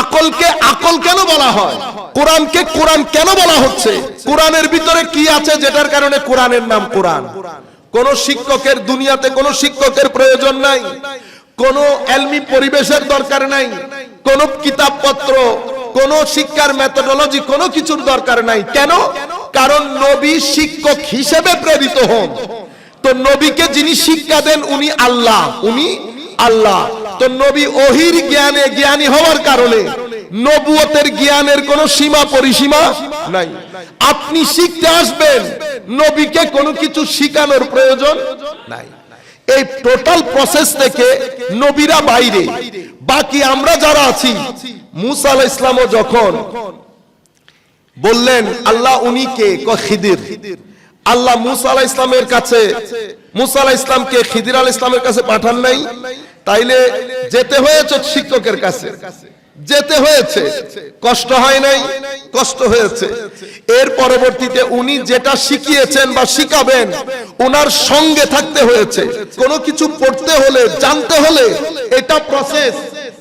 আকলকে আকল কেন বলা হয়? কোরআনকে কোরআন কেন বলা হচ্ছে? কোরআনের ভিতরে কি আছে যেটার কারণে কোরআনের নাম কোরআন? কোন শিক্ষকের দুনিয়াতে কোন শিক্ষকের প্রয়োজন নাই। কোন এলমি পরিবেশের দরকার নাই। কোন কিতাবপত্র, কোন শিক্ষার মেথোডোলজি কোন কিছুর দরকার নাই। কেন? কারণ নবী শিক্ষক হিসেবে প্রেরিত হন। তো নবীকে যিনি শিক্ষা দেন, উনি আল্লাহ। উনি আল্লাহ। তো নবী ওহির জ্ঞানে জ্ঞানী হওয়ার কারণে নবুয়তের জ্ঞানের কোনো সীমা পরিসীমা নাই। আপনি শিখতে আসবেন, নবীকে কোনো কিছু শিখানোর প্রয়োজন নাই। এই টোটাল প্রসেস থেকে নবীরা বাইরে। বাকি আমরা যারা আছি, মুসা আলাইহিস ইসলামও যখন বললেন, আল্লাহ উনি ক? খিদির। আল্লাহ মুসা আলাহ ইসলামের কাছে, মুসা আলাহ ইসলামকে খিদির আল ইসলামের কাছে পাঠান নাই। তাইলে যেতে হয়েছে শিক্ষকের কাছে। যেতে হয়েছে, কষ্ট হয় নাই, কষ্ট হয়েছে। এর পরবর্তীতে উনি যেটা শিখিয়েছেন বা শিখাবেন ওনার সঙ্গে থাকতে হয়েছে। কোনো কিছু পড়তে হলে, জানতে হলে এটা প্রসেস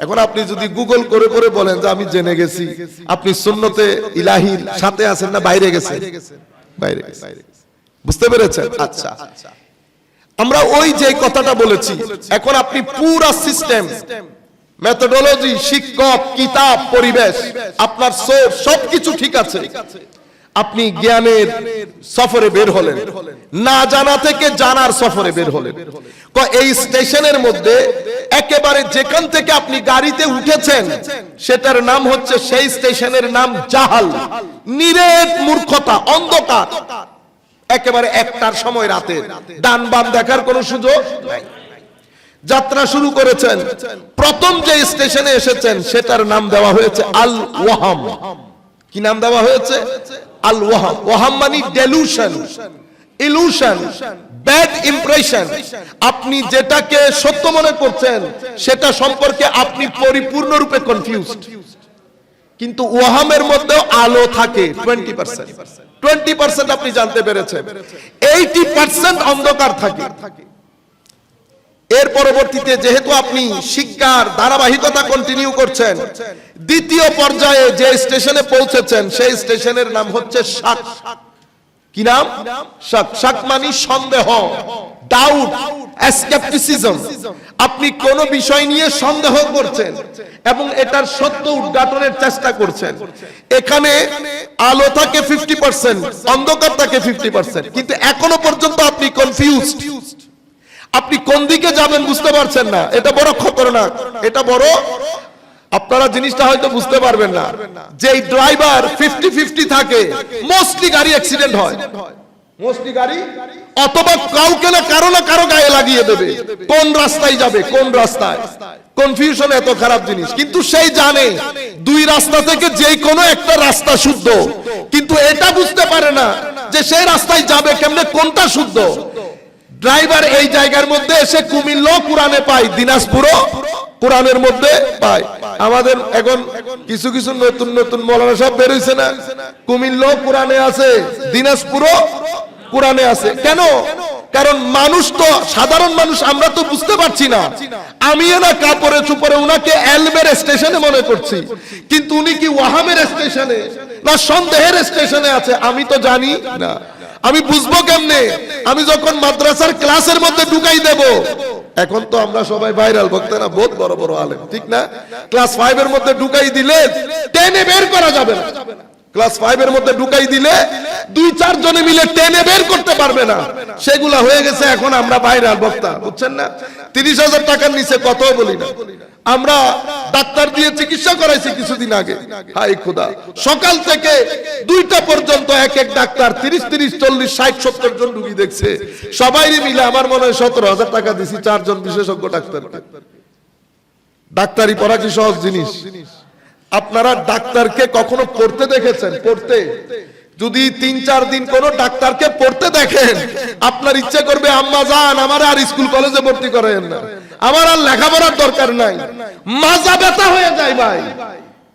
এখন আপনি যদি গুগল করে করে বলেন যে আমি জেনে গেছি, আপনি সুন্নতে ইলাহির সাথে আছেন না বাইরে গেছেন? বাইরে। বুঝতে পেরেছেন? আচ্ছা। আমরা ওই যে কথাটা বলেছি, এখন আপনি পুরা সিস্টেম মেথোডোলজি শিক্ষক, কিতাব, পরিবেশ, আপনার সোর্স সবকিছু ঠিক আছে। আপনি জ্ঞানের সফরে বের হলেন। না জানা থেকে জানার সফরে বের হলেন। এই স্টেশনের মধ্যে একেবারে যেখান থেকে আপনি গাড়িতে উঠেছেন, সেটার নাম হচ্ছে সেই স্টেশনের নাম জাহাল। নিরেট মূর্খতা, অন্ধকার। একেবারে একটার সময় রাতে। ডান বাম দেখার কোনো সুযোগ নাই। যাত্রা শুরু করেছেন। প্রথম যে স্টেশনে এসেছেন, সেটার নাম দেওয়া হয়েছে আল ওয়াহাম কি নাম দেওয়া হয়েছে? আল ওয়াহাম ওয়াহাম মানে ডেলুশন ইলুশন ব্যাড ইমপ্রেশন আপনি যেটাকে সত্য মনে করছেন, সেটা সম্পর্কে আপনি পরিপূর্ণরূপে কনফিউজড কিন্তু ওয়াহামের মধ্যেও আলো থাকে টোয়েন্টি পার্সেন্ট টোয়েন্টি পার্সেন্ট আপনি জানতে পেরেছেন। এইটি পার্সেন্ট অন্ধকার থাকে। এর পরবর্তীতে যেহেতু আপনি শিক্ষার ধারাবাহিকতা কন্টিনিউ করছেন দ্বিতীয় পর্যায়ে যে স্টেশনে পৌঁছেছেন সেই স্টেশনের নাম হচ্ছে শাক। কি নাম? শাক। শাক মানে সন্দেহ ডাউট স্কেপটিসিজম আপনি কোন বিষয় নিয়ে সন্দেহ করছেন এবং এটার সত্য উদ্ঘাটনের চেষ্টা করছেন। এখানে আলো থাকে ফিফটি পার্সেন্ট অন্ধকার থাকে ফিফটি পার্সেন্ট কিন্তু এখনও পর্যন্ত আপনি কনফিউজড আপনি কোন দিকে যাবেন বুঝতে পারছেন না। এটা বড় খতরনাক। এটা বড়, আপনারা জিনিসটা হয়তো বুঝতে পারবেন না। যে ড্রাইভার ফিফটি ফিফটি থাকে মোস্টলি গাড়ি অ্যাক্সিডেন্ট হয়। অথবা কাউকে না কারও না কারও গায়ে লাগিয়ে দেবে। কোন রাস্তায় যাবে, কোন রাস্তায়? কনফিউশন এত খারাপ জিনিস। কিন্তু সেই জানে, দুই রাস্তা থেকে যে কোনো একটা রাস্তা শুদ্ধ। কিন্তু এটা বুঝতে পারে না যে সেই রাস্তায় যাবে কেমনে, কোনটা শুদ্ধ। ড্রাইভার এই জায়গার মধ্যে এসে কুমিল্ল, কোরআনে পায়, দিনাজপুরও কোরআনের মধ্যে পায়। আমাদের এখন কিছু কিছু নতুন নতুন মৌলানা সব বেরোইছে না। কুমিল্ল কোরআনে আছে দিনাজপুরও কোরআনে আছে। কেন? কারণ মানুষ তো সাধারণ মানুষ আমরা তো বুঝতে পারছি না। আমি না কাপড়ে চুপড়ে উনাকে এলবের স্টেশনে মনে করছি। কিন্তু উনি কি ওয়াহামের স্টেশনে না সন্দেহের স্টেশনে আছে আমি তো জানি না। আমি বুঝব কেমনে? আমি যখন মাদ্রাসার ক্লাসের মধ্যে ঢুকাই দেব এখন তো আমরা সবাই ভাইরাল বক্তারা, বহুত বড় বড় আলেম, ঠিক না? ক্লাস ফাইভ এর মধ্যে ঢুকাই দিলে টেনে বের করা যাবে না। ক্লাস ফাইভ এর মধ্যে ঢুকাই দিলে দুই চার জনে মিলে টেনে বের করতে পারবে না। সেগুলা হয়ে গেছে, এখন আমরা ভাইরাল বক্তা, বুঝছেন না? তিরিশ হাজার টাকার নিচে কত বলি না। আমরা ডাক্তার দিয়ে চিকিৎসা করাইছি কিছুদিন আগে। হাই খোদা। সকাল থেকে দুইটা পর্যন্ত এক এক ডাক্তার তিরিশ তিরিশ, চল্লিশ, ষাট, সত্তর জন রুগী দেখছে। সবাই মিলে আমার মনে হয় সতেরো হাজার টাকা দিছি চারজন বিশেষজ্ঞ ডাক্তার ডাক্তারি পড়া কি সহজ জিনিস? আপনারা ডাক্তারকে কখনো পড়তে দেখেছেন? পড়তে। যদি তিন, চার দিন কোন ডাক্তারকে পড়তে দেখেন, আপনার ইচ্ছে করবে, আম্মা যান, আমার আর স্কুল, কলেজে ভর্তি করেন না। আমার আর লেখাপড়ার দরকার নাই। মাজা ব্যথা হয়ে যায় ভাই।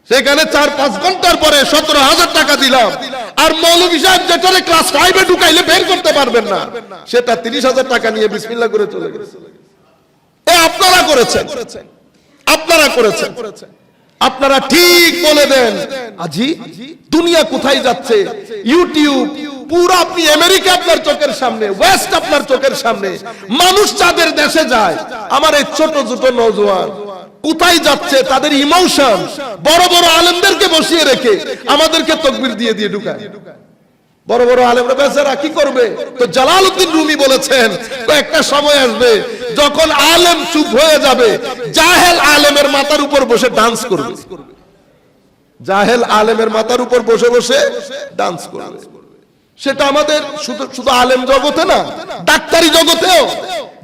সেখানে চার, পাঁচ ঘণ্টার পরে সতেরো হাজার টাকা দিলাম। আর মৌলভী সাহেব যেটারে ক্লাস ফাইভে ঢুকাইলে বের করতে পারবেন না। সেটা তিরিশ হাজার টাকা নিয়ে বিসমিল্লা করে চলে গেছে। আপনারা করেছেন। আপনারা করেছেন। আপনারা ঠিক বলে দেন। আজি দুনিয়া কোথায় যাচ্ছে? ইউটিউব, পুরো আপনি আমেরিকা আপনার চোখের সামনে, ওয়েস্ট আপনার চোখের সামনে। মানুষ তাদের দেশে যায়, আমার এই ছোট ছোট নজওয়ান, কোথায় যাচ্ছে তাদের ইমোশন বড় বড় আলেমদেরকে বসিয়ে রেখে আমাদেরকে তকবির দিয়ে দিয়ে ঢুকায়। বড় বড় আলেমরা বেচারা কি করবে? তো জালালউদ্দিন রুমি বলেছেন একটা সময় আসবে, যখন আলেম চুপ হয়ে যাবে, জাহেল আলেমের মাথার উপর বসে ডান্স করবে। জাহেল আলেমের মাথার উপর বসে বসে ডান্স করবে। সেটা আমাদের শুধু আলেম জগতে না, ডাক্তারি জগতেও।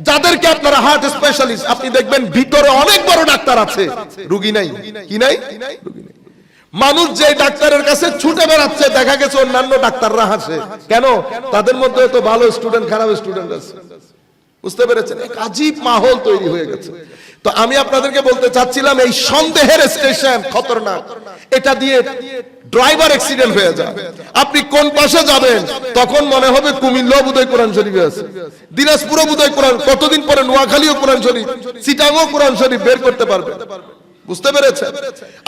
যাদেরকে আপনারা হার্ট স্পেশালিস্ট আপনি দেখবেন ভিতরে অনেক বড় ডাক্তার আছে। রুগী নাই? কি নাই? রুগী নাই। মানুষ যে ডাক্তারের কাছে ছুটে বেড়াচ্ছে, দেখা গেছে অন্যান্য ডাক্তাররা হাসে। কেন? তাদের মধ্যে তো ভালো স্টুডেন্ট খারাপ স্টুডেন্ট আছে। বুঝতে পেরেছেন? এক আজীব মাহল তৈরি হয়ে গেছে। তো আমি আপনাদেরকে বলতে চাচ্ছিলাম, এই সন্দেহের স্টেশন খতরনাক। এটা দিয়ে ড্রাইভার অ্যাক্সিডেন্ট হয়ে যায়। আপনি কোন পাশে যাবেন, তখন মনে হবে কুমিল্লা বুদয় কোরআন শরীফে আছে। দিনাজপুরও বুদয় কোরআন কতদিন পরে নোয়াখালীও কোরআন শরীফ, সিটাংও কোরআন শরীফ বের করতে পারবে। বুঝতে পেরেছেন?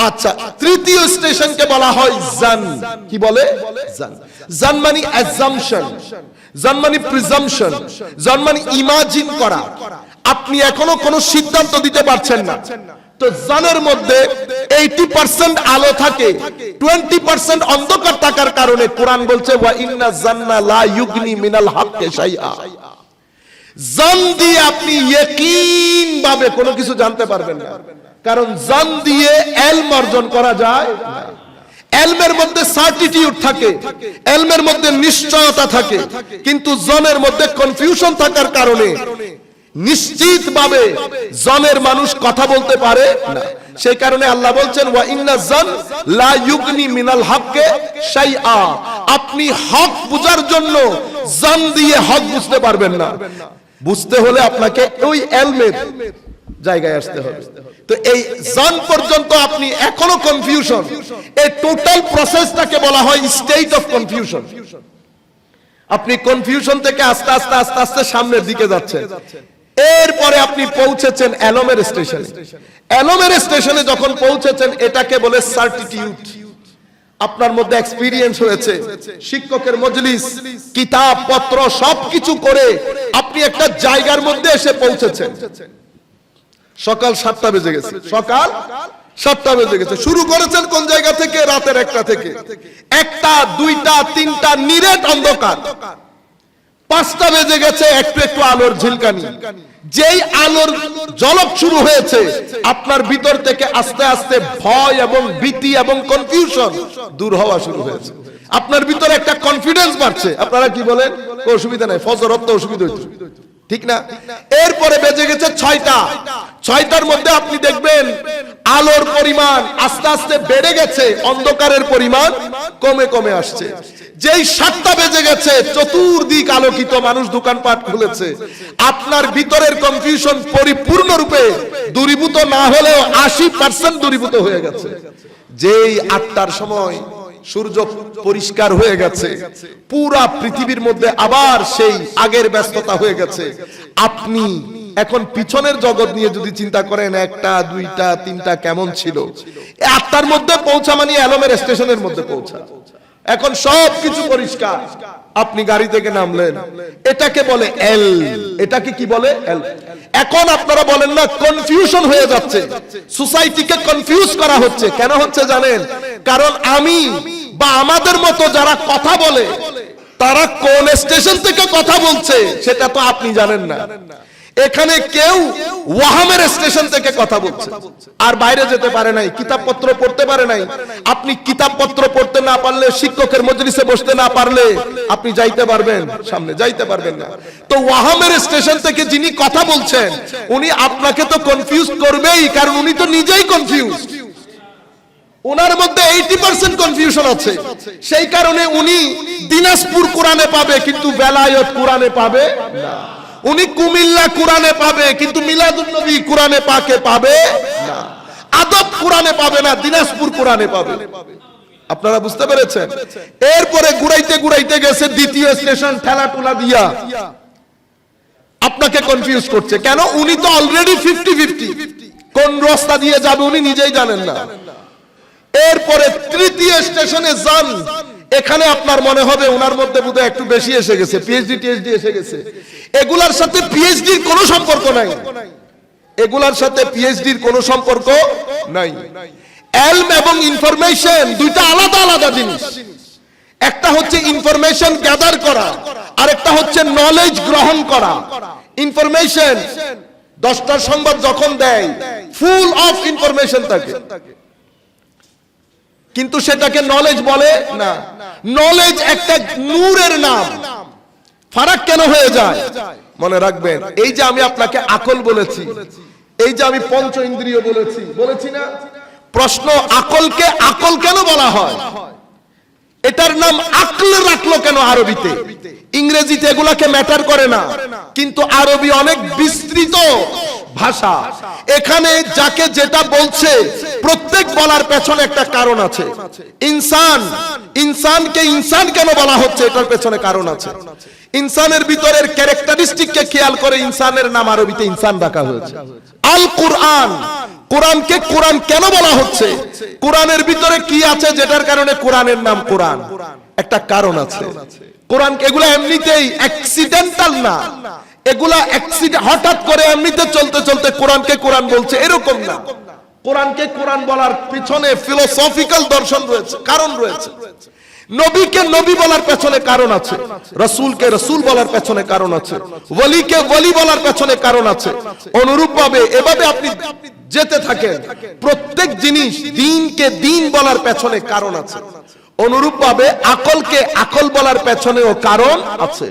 আচ্ছা তৃতীয় স্টেশনকে বলা হয় জান। কি বলে? জান। জান মানে অ্যাজাম্পশন জান মানে প্রিজাম্পশন জান মানে ইমাজিন করা। আপনি এখনও কোনো সিদ্ধান্ত দিতে পারছেন না। তো জানের মধ্যে এইটি পার্সেন্ট আলো থাকে টোয়েন্টি পার্সেন্ট অন্ধকার থাকার কারণে কোরআন বলছে, ওয়া ইন্না জান্না লা ইউগনি মিনাল হাক্কে শাইআ। জান দিয়ে আপনি ইয়কিন ভাবে কোনো কিছু জানতে পারবেন না। কারণ জান দিয়ে এলম অর্জন করা যায়। এলমের মধ্যে সার্টিটিউড থাকে, এলমের মধ্যে নিশ্চয়তা থাকে, কিন্তু জনের মধ্যে কনফিউশন থাকার কারণে নিশ্চিত ভাবে জনের মানুষ কথা বলতে পারে না। সেই কারণে আল্লাহ বলছেন, ওয়া ইন্না জান লা ইউগনি মিনাল হককে শাইআ। আপনি হক বুঝার জন্য জান দিয়ে হক বুঝতে পারবেন না। বুঝতে হলে আপনাকে ওই এলমের জায়গায় আসতে হবে। তো এই জান পর্যন্ত আপনি এখনও কনফিউশন এই টোটাল প্রসেসটাকে বলা হয় স্টেট অফ কনফিউশন আপনি কনফিউশন থেকে আস্তে আস্তে আস্তে আস্তে সামনের দিকে যাচ্ছেন। এরপরে আপনি পৌঁছেছেন অ্যালোমের স্টেশনে। অ্যালোমের স্টেশনে যখন পৌঁছেছেন, এটাকে বলে সার্টিটিউড আপনার মধ্যে এক্সপিরিয়েন্স হয়েছে শিক্ষকের মজলিস কিতাব পত্র সবকিছু করে আপনি একটা জায়গার মধ্যে এসে পৌঁছেছেন। সকাল সাতটা বেজে গেছে। সকাল সাতটা বেজে গেছে। শুরু করেছেন কোন জায়গা থেকে? রাতের একটা থেকে। একটা দুইটা তিনটা নিরেট অন্ধকার। পাঁচটা বেজে গেছে একটু একটু আলোর ঝিলকানি। যেই আলোর জলক শুরু হয়েছে আপনার ভিতর থেকে আস্তে আস্তে ভয় এবং ভীতি এবং কনফিউশন দূর হওয়া শুরু হয়েছে। আপনার ভিতরে একটা কনফিডেন্স বাড়ছে। আপনারা কি বলেন? অসুবিধা নাই ফজর তো অসুবিধা হইতো। ঠিক না? এরপরে বেজে গেছে ছয়টা। ছয়টার মধ্যে আপনি দেখবেন আলোর পরিমাণ আস্তে আস্তে বেড়ে গেছে, অন্ধকারের পরিমাণ কমে কমে আসছে। যেই সাতটা বেজে গেছে, চতুর্দিক আলোকিত, মানুষ দোকানপাট খুলেছে। আপনার ভিতরের কনফিউশন পরিপূর্ণ রূপে দূরীভূত না হলেও আশি পার্সেন্ট দূরীভূত হয়ে গেছে। যেই আটটার সময় সূর্য পরিষ্কার হয়ে গেছে। পুরা পৃথিবীর মধ্যে আবার সেই আগের ব্যস্ততা হয়ে গেছে। আপনি এখন পিছনের জগৎ নিয়ে যদি চিন্তা করেন, একটা, দুইটা, তিনটা কেমন ছিল? আটটার মধ্যে পৌঁছা মানে অ্যালোমের স্টেশনের মধ্যে পৌঁছা। এখন সব কিছু পরিষ্কার। আপনি গাড়ি থেকে নামলেন। এটাকে বলে এল এটাকে কি বলে এল এখন আপনারা বলেন না কনফিউশন হয়ে যাচ্ছে। সোসাইটিকে কনফিউজ করা হচ্ছে। কেন হচ্ছে জানেন? কারণ আমি বা আমাদের মতো যারা কথা বলে, তারা কোন স্টেশন থেকে কথা বলছে সেটা তো আপনি জানেন না। এখানে কেউ ওয়াহামের স্টেশন থেকে কথা বলছে। আর বাইরে যেতে পারে নাই, কিতাবপত্র পড়তে পারে নাই। আপনি কিতাবপত্র পড়তে না পারলে, শিক্ষকের মজলিসে বসতে না পারলে আপনি যাইতে পারবেন, সামনে যাইতে পারবেন না। তো ওয়াহামের স্টেশন থেকে যিনি কথা বলছেন, উনি আপনাকে তো কনফিউজ করবেই, কারণ উনি তো নিজেই কনফিউজ ওনার মধ্যে এইটি পার্সেন্ট কনফিউশন আছে। সেই কারণে উনি দিনাজপুর কোরআনে পাবে, কিন্তু বেলায়ত কোরআনে পাবে না। উনি কুমিল্লা কোরআনে পাবে, কিন্তু মিলাদুন্নবী কোরআনে পাকে পাবে না। আদব কোরআনে পাবে না, দিনাজপুর কোরআনে পাবে। আপনারা বুঝতে পেরেছেন? এরপরে গুড়াইতে গুড়াইতে গেছে দ্বিতীয় স্টেশন ঠেলা টুলা দিয়া। আপনাকে কনফিউজ করছে। কেন? উনি তো অলরেডি ফিফটি ফিফটি কোন রাস্তা দিয়ে যাবে উনি নিজেই জানেন না। এরপরে তৃতীয় স্টেশনে যান। এখানে আপনার মনে হবে ওনার মধ্যে বোধহয় একটু বেশি এসে গেছে পিএইচডি টিএইচডি এসে গেছে। এগুলার সাথে পিএইচডির কোনো সম্পর্ক নাই। এগুলার সাথে পিএইচডির কোনো সম্পর্ক নাই। এলম এবং ইনফরমেশন দুইটা আলাদা আলাদা জিনিস। একটা হচ্ছে ইনফরমেশন গ্যাদার করা আর একটা হচ্ছে নলেজ গ্রহণ করা। ইনফরমেশন, দশটার সংবাদ যখন দেয় ফুল অফ ইনফরমেশন থাকে। কিন্তু সেটাকে নলেজ বলে না। নলেজ একটা নূরের নাম। ফারাক কেন হয়ে যায়? মনে রাখবেন, এই যে আমি আপনাকে আকল বলেছি, এই যে আমি পঞ্চ ইন্দ্রিয় বলেছি বলেছি না? প্রশ্ন আকলকে আকল কেন বলা হয়? এটার নাম আকল রাখল কেন আরবিতে? ইংরেজিতে এগুলাকে ম্যাটার করে না। কিন্তু আরবি অনেক বিস্তৃত। ভাষা। এখানে যাকে যেটা বলছে, প্রত্যেক বলার পেছনে একটা কারণ আছে। ইনসান, ইনসানকে ইনসান কেন বলা হচ্ছে? এটার পেছনে কারণ আছে। ইনসানের ভিতরের ক্যারেক্টারিস্টিককে খেয়াল করে ইনসানের নাম আরবিতে ইনসান রাখা হয়েছে। আল কুরআন, কোরআনকে কোরআন কেন বলা হচ্ছে? কোরআনের ভিতরে কি আছে যেটার কারণে কোরআনের নাম কোরআন? একটা কারণ আছে। কোরআন এগুলো এমনিতেই অ্যাক্সিডেন্টাল না। এগুলা হঠাৎ করে এমনিতে চলতে চলতে কোরআনকে কোরআন বলছে, এরকম না। কোরআনকে কোরআন বলার পিছনে ফিলোসফিক্যাল দর্শন রয়েছে, কারণ রয়েছে। নবীকে নবী বলার পেছনে কারণ আছে, রসুলকে রসুল বলার পেছনে কারণ আছে, ওলিকে ওলি বলার পেছনে কারণ আছে। অনুরূপ ভাবে এভাবে আপনি যেতে থাকেন, প্রত্যেক জিনিস দিনকে দিন বলার পেছনে কারণ আছে। অনুরূপ ভাবে আকলকে আকল বলার পেছনেও কারণ আছে।